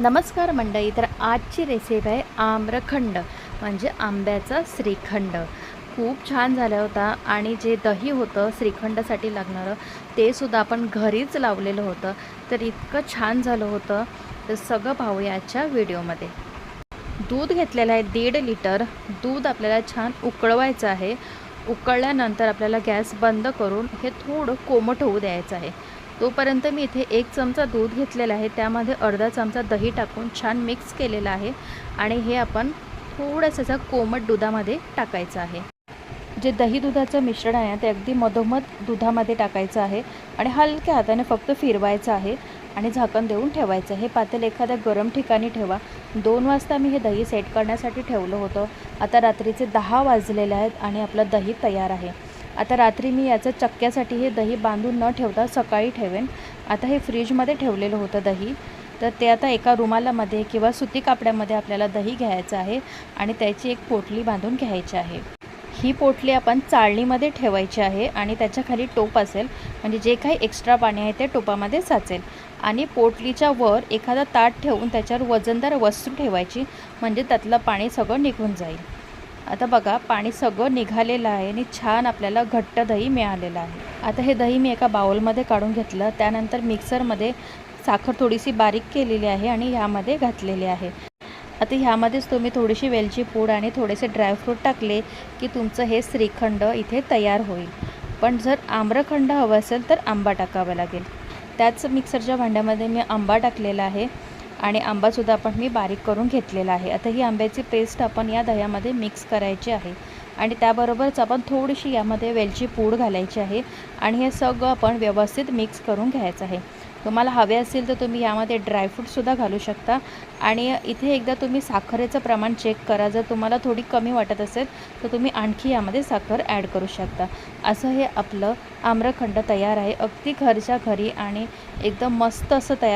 नमस्कार मंडळी तर आजची रेसिपी आहे आम्रखंड म्हणजे आंब्याचा श्रीखंड. खूप छान झाला होता आणि जे दही होतं श्रीखंडासाठी लागणारं ते सुद्धा आपण घरीच लावलेलं होतं. तर इतकं छान झालं होतं. तर सगळं पाहूया आजच्या व्हिडिओमध्ये. दूध घेतलेलं आहे दीड लिटर. दूध आपल्याला छान उकळवायचं आहे. उकळल्यानंतर आपल्याला गॅस बंद करून हे थोडं कोमट होऊ द्यायचं आहे. तोपर्यंत मी इथे एक चमचा दूध घेतलेला आहे. त्यामध्ये अर्धा चमचा दही टाकून छान मिक्स केलेलं आहे. आणि हे आपण थोडंसं कोमट दुधामध्ये टाकायचं आहे. जे दही दुधाचं मिश्रण आहे ते अगदी मधोमध दुधामध्ये टाकायचं आहे. आणि हलक्या हाताने फक्त फिरवायचं आहे. आणि झाकण देऊन ठेवायचं हे पातेल एखाद्या गरम ठिकाणी ठेवा. दोन वाजता मी हे दही सेट करण्यासाठी ठेवलं होतं. आता रात्रीचे दहा वाजलेले आहेत आणि आपलं दही तयार आहे. आता रात्री मी याचं चक्क्यासाठी हे दही बांधून न ठेवता सकाळी ठेवेन. आता हे फ्रीजमध्ये ठेवलेलं होतं दही. तर ते आता एका रुमालामध्ये किंवा सुती कापड्यामध्ये आपल्याला दही घ्यायचं आहे आणि त्याची एक पोटली बांधून घ्यायची आहे. ही पोटली आपण चाळणीमध्ये ठेवायची आहे आणि त्याच्याखाली टोप असेल. म्हणजे जे काही एक्स्ट्रा पाणी आहे ते टोपामध्ये साचेल. आणि पोटलीच्या वर एखादा ताट ठेवून त्याच्यावर वजनदार वस्तू ठेवायची. म्हणजे त्यातलं पाणी सगळं निघून जाईल. आता बघा पाणी सगळं निघालेलं आहे आणि छान आपल्याला घट्ट दही मिळालेलं आहे. आता हे दही मी एका बाउलमध्ये काढून घेतलं. त्यानंतर मिक्सरमध्ये साखर थोडीशी बारीक केलेली आहे आणि ह्यामध्ये घातलेली आहे. आता ह्यामध्येच तुम्ही थोडीशी वेलची पूड आणि थोडेसे ड्रायफ्रूट टाकले की तुमचं हे श्रीखंड इथे तयार होईल. पण जर आम्रखंड हवं असेल तर आंबा टाकावा लागेल. त्याच मिक्सरच्या भांड्यामध्ये मी आंबा टाकलेला आहे. आणि आंबासुद्धा आपण मी बारीक करून घेतलेला आहे. आता ही आंब्याची पेस्ट आपण या दह्यामध्ये मिक्स करायची आहे. आणि त्याबरोबरच आपण थोडीशी यामध्ये वेलची पूड घालायची आहे. आणि हे सगळं आपण व्यवस्थित मिक्स करून घ्यायचं आहे. तुम्हाला हवे असेल तर तुम्ही यामध्ये ड्रायफ्रूटसुद्धा घालू शकता. आणि इथे एकदा तुम्ही साखरेचं प्रमाण चेक करा. जर तुम्हाला थोडी कमी वाटत असेल तर तुम्ही आणखी यामध्ये साखर ॲड करू शकता. असं हे आपलं आम्रखंड तयार आहे. अगदी घरच्या घरी आणि एकदम मस्त असं तयार